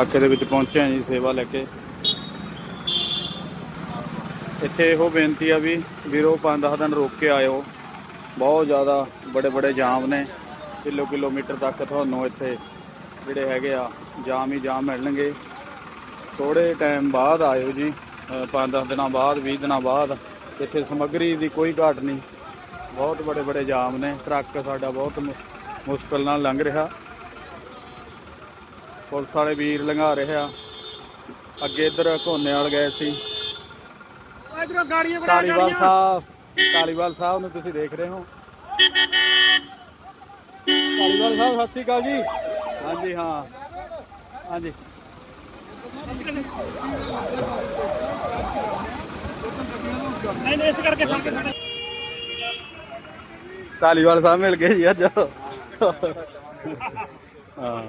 ਇਲਾਕੇ ਦੇ ਵਿੱਚ ਪਹੁੰਚੇ ਹਾਂ ਜੀ ਸੇਵਾ ਲੈ ਕੇ। ਇੱਥੇ ਇਹੋ ਬੇਨਤੀ ਆ ਵੀ ਵੀਰੋ 5-10 ਦਿਨ ਰੁਕ ਕੇ ਆਇਓ। ਬਹੁਤ ਜ਼ਿਆਦਾ ਬੜੇ ਬੜੇ ਜਾਮ ਨੇ। ਕਿਲੋ ਕਿਲੋਮੀਟਰ ਤੱਕ ਤੁਹਾਨੂੰ ਇੱਥੇ ਜਿਹੜੇ ਹੈਗੇ ਆ, ਜਾਮ ਹੀ ਜਾਮ ਮਿਲਣਗੇ। ਥੋੜੇ ਟਾਈਮ ਬਾਅਦ ਆਇਓ ਜੀ। 5-10 ਦਿਨਾਂ ਬਾਅਦ 20 ਦਿਨਾਂ ਬਾਅਦ ਇੱਥੇ ਸਮੱਗਰੀ ਦੀ ਕੋਈ ਘਾਟ ਨਹੀਂ। ਬਹੁਤ ਬੜੇ ਬੜੇ ਜਾਮ ਨੇ। ਟਰੱਕ ਸਾਡਾ ਬਹੁਤ ਮੁ- ਮੁਸ਼ਕਲ ਨਾਲ ਲੰਘ ਰਿਹਾ। ਪੁਲਿਸ ਵਾਲੇ ਵੀਰ ਲੰਘਾ ਰਹੇ ਆ। ਅੱਗੇ ਇੱਧਰ ਘੋਨੇ ਵਾਲ ਗਏ ਸੀ। ਇਧਰੋਂ ਗਾੜੀਆਂ ਬਣਾ ਧਾਲੀਵਾਲ ਸਾਹਿਬ ਧਾਲੀਵਾਲ ਸਾਹਿਬ ਨੂੰ ਤੁਸੀਂ ਦੇਖ ਰਹੇ ਹੋ। ਧਾਲੀਵਾਲ ਸਾਹਿਬ ਸਤਿ ਸ਼੍ਰੀ ਅਕਾਲ ਜੀ। ਹਾਂਜੀ ਹਾਂ। ਹਾਂਜੀ। ਨਹੀਂ ਨਹੀਂ ਇਸ ਕਰਕੇ ਫੜ ਕੇ ਸਾਡੇ ਧਾਲੀਵਾਲ ਸਾਹਿਬ ਮਿਲ ਗਏ ਜੀ ਅੱਜ। ਹਾਂ।